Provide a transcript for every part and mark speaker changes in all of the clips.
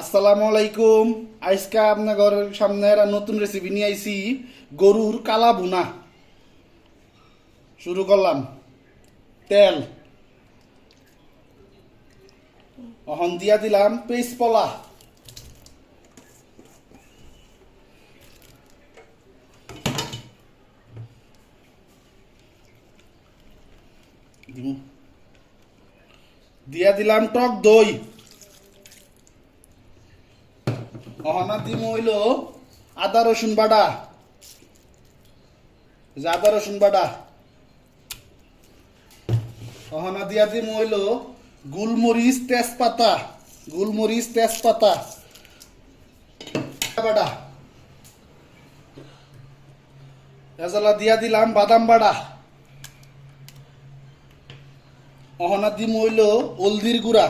Speaker 1: আসসালামু আলাইকুম। আজকে আপনার ঘরের সামনে একটা নতুন রেসিপি নিয়ে আইছি, গরুর কালা বুনা শুরু করলাম। তেল। অহন দিয়া দিলাম পেস্ট পলা দিয়া দিলাম টক দই। অহনা দিম হইল আদা রসুন বাটা। যে আদা রসুন বাটা। অহনা দিয়া দিম হইল গুলমরিচ তেজপাতা গুলমরিচ তেজপাতা। বাটা এজলা দিয়া দিলাম বাদাম বাড়া অহনা দিম হইল হলদির গুড়া।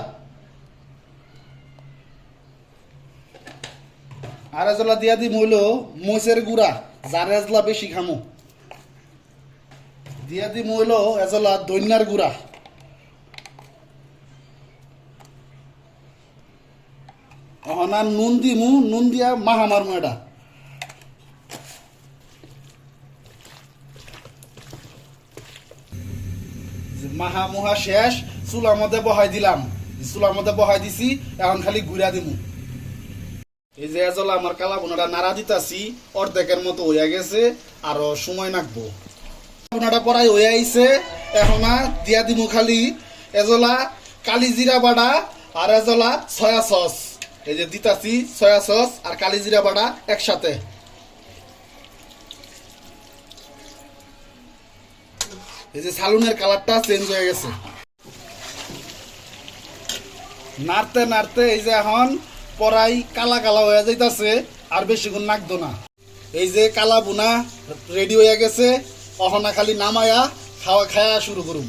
Speaker 1: আর এজলা দিয়া দিম হইল মহিষের গুড়া, যার এজলা বেশি খামো। দিয়া দিম হইল এজলা দৈন্যার গুড়া। অহনা নুন দিমু, নুন দিয়া মাহামার এটা। মাহা মুহা শেষ, চুলার মধ্যে বহাই দিলাম। চুলার মধ্যে বহাই দিছি, এখন খালি গুড়া দিমু। এই যে এজলা আমার কালা বোনাটা নাড়া দিতাছি, অর্ধেকের মতো হইয়া গেছে, আরও সময় লাগবো বোনাটা পরাই হয়ে আইছে, এখন দিয়া দিমু খালি। এজলা কালি জিরা বাড়া আর এজলা সয়া সস। এই যে দিতাছি সয়া সস আর কালি জিরা বাড়া একসাথে। এই যে সালুনের কালারটা চেঞ্জ হয়ে গেছে। নাড়তে নাড়তে এই যে এখন পরাই কালা কালা হয়ে যাইতাছে, আর বেশিক্ষণ নাকতো না। এই যে কালা বুনা রেডি হয়ে গেছে, অহনা খালি নামায়া খাওয়া খাওয়া শুরু করুন